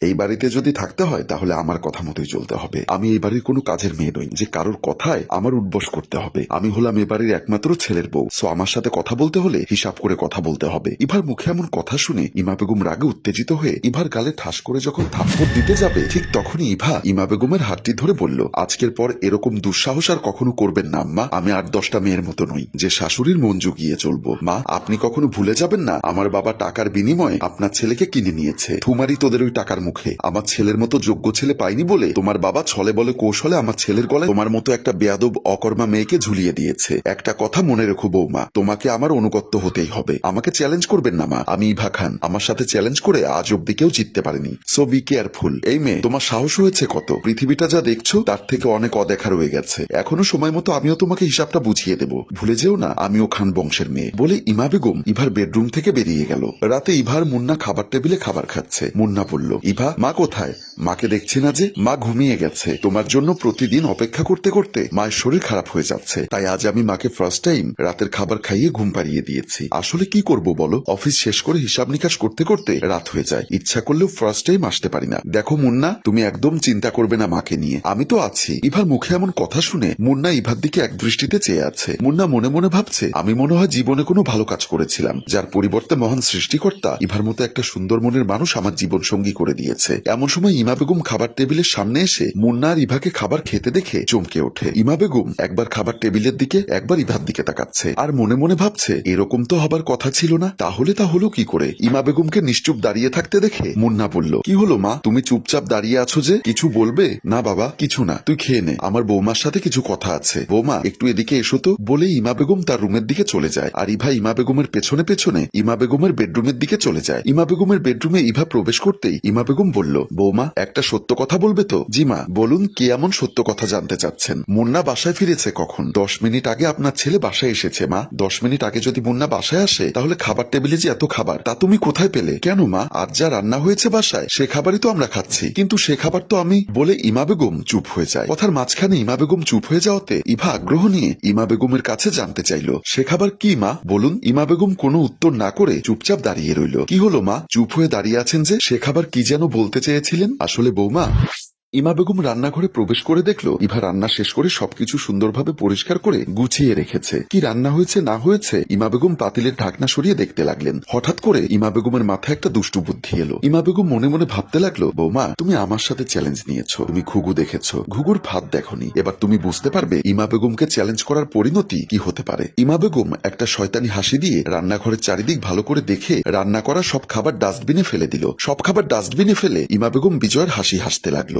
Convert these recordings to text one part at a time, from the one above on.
এই বাড়িতে যদি থাকতে হয়, তাহলে আমার কথা মতোই চলতে হবে। আমি এই বাড়ির কোনো কাজের মেয়ে নই, যে কারোর কথায় আমার উদ্বস করতে হবে। আমি হলাম এ বাড়ির একমাত্র ছেলের বউ। সো আমার সাথে কথা বলতে হলে হিসাব করে কথা বলতে হবে। ইভার মুখে এমন কথা শুনে ইমা বেগম রাগে উত্তেজিত হয়ে ইভার গালে ঠাস করে যখন থাপ্পড় দিতে যাবে, ঠিক তখনই ইভা ইমা বেগমের হাতটি ধরে বলল, আজকের পর এরকম দুঃসাহস আর কখনো করবেন না, আম্মা। আমি আর দশটা মেয়ের মতো নই, যে শাশুড়ির মন জুগিয়ে চলবো। মা, আপনি কখনো ভুলে যাবেন না, আমার বাবা টাকার বিনিময়ে আপনার ছেলেকে কিনে নিয়েছে। থুমারি তোদের ওই টাকার মুখে। আমার ছেলের মতো যোগ্য ছেলে পাইনি বলে তোমার বাবা ছলে বলে কৌশলে আমার ছেলের গলায় তোমার মতো একটা বেয়াদব, অকর্মা মেয়েকে ঝুলিয়ে দিয়েছে। একটা কথা মনে রেখো বৌমা, তোমাকে আমার অনুগত্য হতেই হবে। আমাকে চ্যালেঞ্জ করবেন না মা, আমি ইভা খান। আমার সাথে চ্যালেঞ্জ করে আজ অব্দি কেউ জিততে পারেনি। সো বি কেয়ারফুল এই মেয়ে, তোমার সাহস হয়েছে কত? পৃথিবীটা যা দেখছ, তার থেকে অনেক অদেখা রয়ে গেছে। এখনও সময় মতো আমিও তোমাকে হিসাবটা বুঝিয়ে দেব। ভুলে যেও না, আমিও খান বংশের মেয়ে। বলে ইমা বেগম ইভার বেডরুম থেকে বেরিয়ে গেল। রাতে ইভার মুন্না খাবার টেবিলে খাবার খাচ্ছে। মুন্না বলল ইভা মা কোথায় মাকে দেখছি না যে মা ঘুমিয়ে গেছে। তোমার জন্য প্রতিদিন অপেক্ষা করতে করতে মায়ের শরীর খারাপ হয়ে যাচ্ছে। তাই আজ আমি মাকে ফার্স্ট টাইম রাতের খাবার খাইয়ে ঘুম পাড়িয়ে দিয়েছি। আসলে কি করব বলো? অফিস শেষ করে হিসাব নিকাশ করতে করতে রাত হয়ে যায়। ইচ্ছা করলেও ফার্স্ট টাইম আসতে পারি না। দেখো মুন্না, তুমি একদম চিন্তা করবে না মাকে নিয়ে। আমি তো আছি। ইভার মুখে এমন কথা শুনে মুন্না ইভার দিকে এক দৃষ্টিতে চেয়ে আছে। মুন্না মনে মনে ভাবছে, আমি মনে হয় জীবনে কোনো ভালো কাজ করেছিলাম। যার পরিবর্তে মহান সৃষ্টিকর্তা ইভার মতো একটা সুন্দর মনের মানুষ আমার জীবন সঙ্গী করে দিয়েছে। এমন সময় ইমা বেগম খাবার টেবিলের সামনে এসে মুন্না আর ইভাকে খাবার খেতে দেখে চমকে ওঠে। ইমা বেগম একবার খাবার টেবিলের দিকে, একবার ইভার দিকে তাকাচ্ছে আর মনে মনে ভাবছে, এরকম তো হবার কথা ছিল না, তাহলে তা হলো কি করে? ইমা বেগমকে নিশ্চুপ দাঁড়িয়ে থাকতে দেখে মুন্না বলল, কি হলো মা? তুমি চুপচাপ দাঁড়িয়ে আছো যে? কিছু বলবে? না বাবা, কিছু না। তুই খেয়ে নে। আমার বৌমার সাথে কিছু কথা আছে। বৌমা, একটু এদিকে এসো তো। বলে ইমা বেগম তার রুমের দিকে চলে যায় আর ইভা ইমা বেগমের পেছনে পেছনে ইমা বেগমের বেডরুমের দিকে চলে যায়। ইমা বেগমের বেডরুমে ইভা প্রবেশ করতেই ইমা বেগম বলল, বৌমা একটা সত্য কথা বলবে তো? জি মা, বলুন কি এমন সত্য কথা জানতে চাচ্ছেন? মুন্না বাসায় ফিরেছে কখন? দশ মিনিট আগে আপনার ছেলে বাসায় এসেছে, মা। দশ মিনিট আগে যদি মুন্না বাসায় আসে, তাহলে খাবার টেবিলে যে এত খাবার, তা তুমি কোথায় পেলে? কেন, মা? আজ যা রান্না হয়েছে বাসায়, সে খাবারই তো আমরা খাচ্ছি। কিন্তু সে খাবার তো আমি বলে ইমা বেগম চুপ হয়ে যায়। কথার মাঝখানে ইমা বেগম চুপ হয়ে যাওয়াতে ইভা আগ্রহ নিয়ে ইমা বেগমের কাছে জানতে চাইল, সে খাবার কি, মা? বলুন। ইমা বেগম কোনো উত্তর না করে চুপচাপ দাঁড়িয়ে রইল। কি হলো, মা? চুপ হয়ে দাঁড়িয়ে আছেন যে, সে খাবার কি যেন বলতে চেয়েছিলেন? আসলে বৌমা ইমা বেগম রান্নাঘরে প্রবেশ করে দেখল, ইভা রান্না শেষ করে সবকিছু সুন্দরভাবে পরিষ্কার করে গুছিয়ে রেখেছে। কি রান্না হয়েছে, না হয়েছে, ইমা বেগম পাতিলের ঢাকনা সরিয়ে দেখতে লাগলেন। হঠাৎ করে ইমা বেগমের মাথায় একটা দুষ্টু বুদ্ধি এলো। ইমা বেগম মনে মনে ভাবতে লাগল, বৌমা, তুমি আমার সাথে চ্যালেঞ্জ নিয়েছো, তুমি ঘুঘু দেখেছ, ঘুঘুর ভাত দেখনি। এবার তুমি বুঝতে পারবে ইমা বেগমকে চ্যালেঞ্জ করার পরিণতি কি হতে পারে। ইমা বেগম একটা শয়তানি হাসি দিয়ে রান্নাঘরের চারিদিক ভালো করে দেখে রান্না করা সব খাবার ডাস্টবিনে ফেলে দিল। সব খাবার ডাস্টবিনে ফেলে ইমা বেগম বিজয়ের হাসি হাসতে লাগল।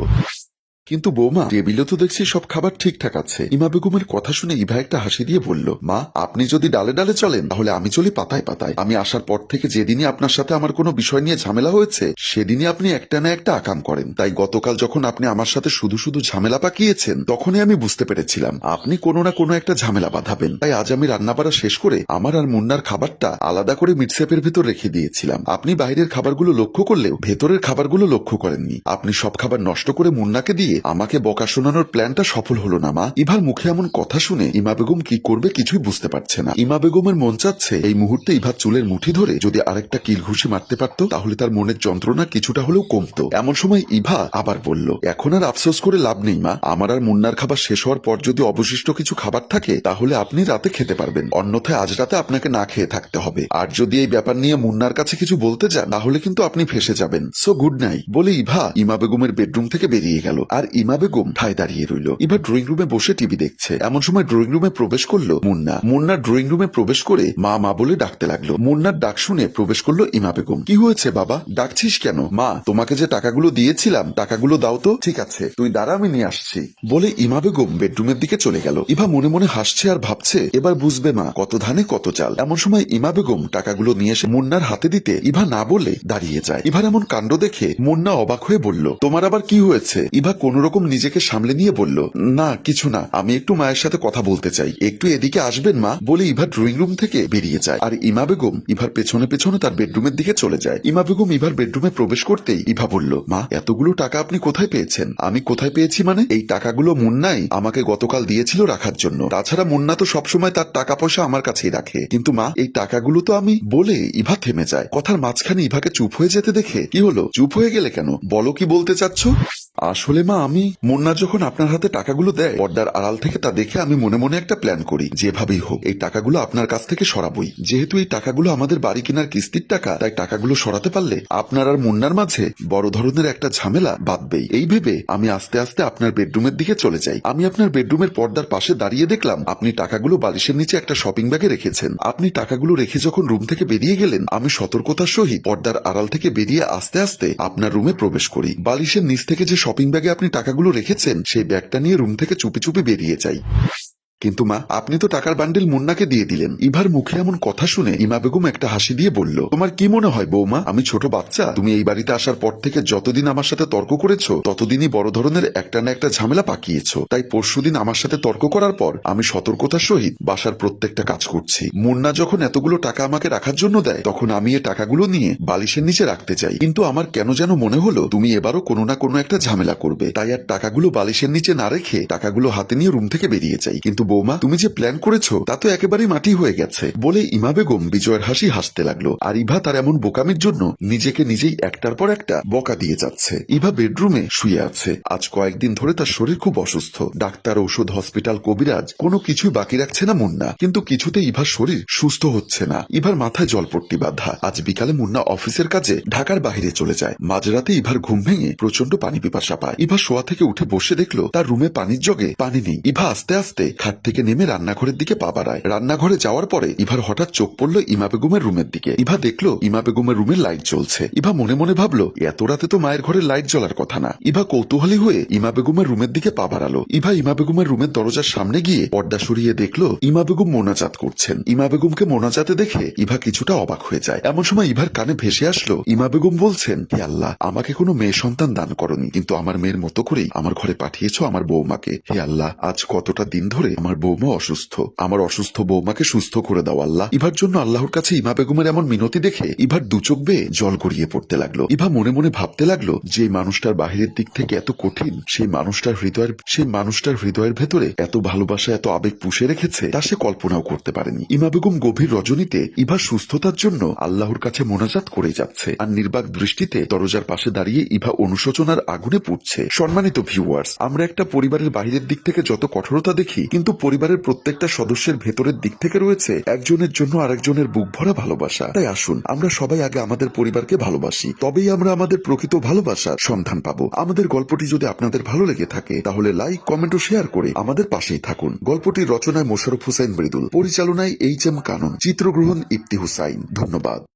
কিন্তু বৌমা, টেবিলে তো দেখছি সব খাবার ঠিকঠাক আছে। ইমা বেগমের কথা শুনে ইভা একটা হাসি দিয়ে বলল, মা, আপনি যদি ডালে ডালে চলেন, তাহলে আমি চলি পাতায় পাতায়। আমি আসার পর থেকে যেদিনই আপনার সাথে আমার কোনো বিষয় নিয়ে ঝামেলা হয়েছে, সেদিনই আপনি একটা না একটা আকাম করেন। তাই গতকাল যখন আপনি আমার সাথে শুধু শুধু ঝামেলা পাকিয়েছেন, তখনই আমি বুঝতে পেরেছিলাম, আপনি কোনো না কোনো একটা ঝামেলা বাঁধাবেন। তাই আজ আমি রান্নাবাড়া শেষ করে আমার আর মুন্নার খাবারটা আলাদা করে মিটসেপের ভেতর রেখে দিয়েছিলাম। আপনি বাইরের খাবারগুলো লক্ষ্য করলেও ভেতরের খাবারগুলো লক্ষ্য করেননি। আপনি সব খাবার নষ্ট করে মুন্নাকে দিয়ে আমাকে বকা শোনানোর প্ল্যানটা সফল হলো না, মা। ইভার মুখে এমন কথা শুনে ইমা বেগম কি করবে কিছুই বুঝতে পারছে না। ইমা বেগমের মন চাচ্ছে এই মুহূর্তে ইভার চুলের মুঠি ধরে যদি আরেকটা কিল ঘুষি মারতে পারতো, তাহলে তার মনের যন্ত্রণা কিছুটা হলেও কমতো। এমন সময় ইভা আবার বলল, এখন আর আফসোস করে লাভ নেই, মা। আমার আর মুন্নার খাবার শেষ হওয়ার পর যদি অবশিষ্ট কিছু খাবার থাকে, তাহলে আপনি রাতে খেতে পারবেন। অন্যথায় আজ রাতে আপনাকে না খেয়ে থাকতে হবে। আর যদি এই ব্যাপার নিয়ে মুন্নার কাছে কিছু বলতে যান, তাহলে কিন্তু আপনি ফেসে যাবেন। সো গুড নাইট বলে ইভা ইমা বেগমের বেডরুম থেকে বেরিয়ে গেল। আর ইমা বেগম ঠায় দাঁড়িয়ে রইল। ইভা ড্রয়িং রুমে বসে টিভি দেখছে। এমন সময় ড্রয়িং রুমে প্রবেশ করল মুন্না। মুন্না ড্রয়িং রুমে প্রবেশ করে মা মা বলে ডাকতে লাগল। মুন্নার ডাক শুনে প্রবেশ করল ইমা বেগম। কি হয়েছে বাবা? ডাকছিস কেন? মা, তোমাকে যে টাকাগুলো দিয়েছিলাম, টাকাগুলো দাও তো। ঠিক আছে, তুই দাঁড়া, আমি নিয়ে আসছি। বলে ইমা বেগম বেডরুমের দিকে চলে গেল। ইভা মনে মনে হাসছে আর ভাবছে, এবার বুঝবে মা, কত ধানে কত চাল। এমন সময় ইমা বেগম টাকাগুলো নিয়ে এসে মুন্নার হাতে দিতে ইভা না বলে দাঁড়িয়ে যায়। ইভার এমন কাণ্ড দেখে মুন্না অবাক হয়ে বলল, তোমার আবার কি হয়েছে? ইভা কোনো রকম নিজেকে সামলে নিয়ে বলল, না, কিছু না, আমি একটু মায়ের সাথে কথা বলতে চাই। একটু এদিকে আসবেন, মা? বলে ইভা ড্রয়িং রুম থেকে বেরিয়ে যায়। আর ইমা বেগম ইভার পেছনে পেছনে তার বেডরুমের দিকে চলে যায়। ইমা বেগম ইভার বেডরুমে প্রবেশ করতেই ইভা বলল, মা, এতগুলো টাকা আপনি কোথায় পেয়েছেন? আমি কোথায় পেয়েছি মানে? এই টাকাগুলো মুন্নাই আমাকে গতকাল দিয়েছিল রাখার জন্য। তাছাড়া মুন্না তো সবসময় তার টাকা পয়সা আমার কাছেই রাখে। কিন্তু মা, এই টাকাগুলো তো আমি বলে ইভা থেমে যায়। কথার মাঝখানে ইভাকে চুপ হয়ে যেতে দেখে কি হলো? চুপ হয়ে গেলে কেন? বলো কি বলতে চাচ্ছ? আসলে মা, আমি মুন্না যখন আপনার হাতে টাকাগুলো দেয়, পর্দার আড়াল থেকে তা দেখে আমি মনে মনে একটা প্ল্যান করি, যেভাবেই হোক। এই টাকাগুলো আপনার কাছ থেকে সরাবই। যেহেতু এই টাকাগুলো আমাদের বাড়ি কেনার কিস্তির টাকা, তাই টাকাগুলো সরাতে পারলে আপনার আর মুন্নার মাঝে বড় ধরনের একটা ঝামেলা বাঁধবেই। এই ভেবে আমি আস্তে আস্তে আপনার বেডরুমের দিকে চলে যাই। আমি আপনার বেডরুমের পর্দার পাশে দাঁড়িয়ে দেখলাম, আপনি টাকাগুলো বালিশের নিচে একটা শপিং ব্যাগে রেখেছেন। আপনি টাকাগুলো রেখে যখন রুম থেকে বেরিয়ে গেলেন, আমি সতর্কতার সহিত পর্দার আড়াল থেকে বেরিয়ে আস্তে আস্তে আপনার রুমে প্রবেশ করি। বালিশের নিচ থেকে যে শপিং ব্যাগে আপনি টাকাগুলো রেখেছেন সেই ব্যাগটা নিয়ে রুম থেকে চুপি চুপি বেরিয়ে যাই। কিন্তু মা, আপনি তো টাকার বান্ডিল মুন্নাকে দিয়ে দিলেন। ইভার মুখে এমন কথা শুনে ইমা বেগম একটা হাসি দিয়ে বলল, তোমার কি মনে হয় বৌমা, আমি ছোট বাচ্চা? তুমি এই বাড়িতে আসার পর থেকে যতদিন আমার সাথে তর্ক করেছ, ততদিনই বড় ধরনের একটা না একটা ঝামেলা পাকিয়েছো। তাই পরশুদিন আমার সাথে তর্ক করার পর আমি সতর্কতার সহিত বাসার প্রত্যেকটা কাজ করছি। মুন্না যখন এতগুলো টাকা আমাকে রাখার জন্য দেয়, তখন আমি এই টাকাগুলো নিয়ে বালিশের নিচে রাখতে চাই। কিন্তু আমার কেন যেন মনে হলো, তুমি এবারও কোনো না কোনো একটা ঝামেলা করবে। তাই আর টাকাগুলো বালিশের নিচে না রেখে টাকাগুলো হাতে নিয়ে রুম থেকে বেরিয়ে যাই। কিন্তু বৌমা, তুমি যে প্ল্যান করেছ, তা তো একেবারেই মাটি হয়ে গেছে। বলে ইমা বেগম বিজয়ের হাসি হাসতে লাগল। আর ইভা তার এমন বোকামির জন্য নিজেকে নিজেই একটার পর একটা বকা দিয়ে যাচ্ছে। ইভা বেডরুমে শুয়ে আছে। আজ কয়েকদিন ধরে তার শরীর খুব অসুস্থ। ডাক্তার ওষুধ হসপিটাল, কবিরাজ, কোনো কিছুই বাকি রাখছে না মুন্না। কিন্তু কিছুতে ইভার শরীর সুস্থ হচ্ছে না। ইভার মাথায় জলপট্টি বাঁধা। আজ বিকালে মুন্না অফিসের কাজে ঢাকার বাহিরে চলে যায়। মাঝরাতে ইভার ঘুম ভেঙে প্রচণ্ড পানি পিপাসা পায়। ইভা শোয়া থেকে উঠে বসে দেখল তার রুমে পানির জগে পানি নেই। ইভা আস্তে আস্তে খাট থেকে নেমে রান্নাঘরের দিকে পা বাড়ায়। রান্নাঘরে যাওয়ার পরে ইভার হঠাৎ চোখ পড়ল ইমা বেগমের রুমের দিকে। ইভা দেখল ইমা বেগমের রুমের লাইট জ্বলছে। ইভা মনে মনে ভাবলো, এত রাতে তো মায়ের ঘরে লাইট জ্বলার কথা না। ইভা কৌতূহলী হয়ে ইমা বেগমের রুমের দিকে পা বাড়ালো। ইভা ইমা বেগমের রুমের দরজার সামনে গিয়ে পর্দা সরিয়ে দেখল ইমা বেগম মোনাজাত করছেন। ইমা বেগমকে মোনাজাতে দেখে ইভা কিছুটা অবাক হয়ে যায়। এমন সময় ইভার কানে ভেসে আসলো, ইমা বেগম বলছেন, হে আল্লাহ, আমাকে কোনো মেয়ে সন্তান দান করনি, কিন্তু আমার মেয়ের মতো করেই আমার ঘরে পাঠিয়েছ আমার বৌমাকে হে আল্লাহ, আজ কতটা দিন ধরে আমার বৌমা অসুস্থ। আমার অসুস্থ বৌমাকে সুস্থ করে দাও, আল্লাহ। ইভার জন্য আল্লাহর কাছে ইমা বেগমের এমন মিনতি দেখে ইভার দুচোখ বেয়ে জল গড়িয়ে পড়তে লাগল। ইভা মনে মনে ভাবতে লাগল, যে মানুষটার বাহিরের দিক থেকে এত কঠিন, সেই মানুষটার হৃদয়ের, সেই মানুষটার হৃদয়ের ভেতরে এত ভালোবাসা, এত আবেগ পুষে রেখেছে, তা সে কল্পনাও করতে পারেনি। ইমা বেগম গভীর রজনীতে ইভার সুস্থতার জন্য আল্লাহর কাছে মোনাজাত করে যাচ্ছে। আর নির্বাক দৃষ্টিতে দরজার পাশে দাঁড়িয়ে ইভা অনুশোচনার আগুনে পুড়ছে। সম্মানিত ভিউয়ার্স আমরা একটা পরিবারের বাহিরের দিক থেকে যত কঠোরতা দেখি, কিন্তু পরিবারের প্রত্যেকটা সদস্যের ভেতরের দিক থেকে রয়েছে একজনের জন্য আরেকজনের বুক ভরা ভালোবাসা। তাই আসুন, আমরা সবাই আগে আমাদের পরিবারকে ভালোবাসি। তবেই আমরা আমাদের প্রকৃত ভালোবাসার সন্ধান পাবো। আমাদের গল্পটি যদি আপনাদের ভালো লেগে থাকে, তাহলে লাইক, কমেন্ট ও শেয়ার করে আমাদের পাশেই থাকুন। গল্পটির রচনায় মোশারফ হুসাইন মৃদুল, পরিচালনায় এইচ এম কানন, চিত্রগ্রহণ ইফতি হুসাইন। ধন্যবাদ।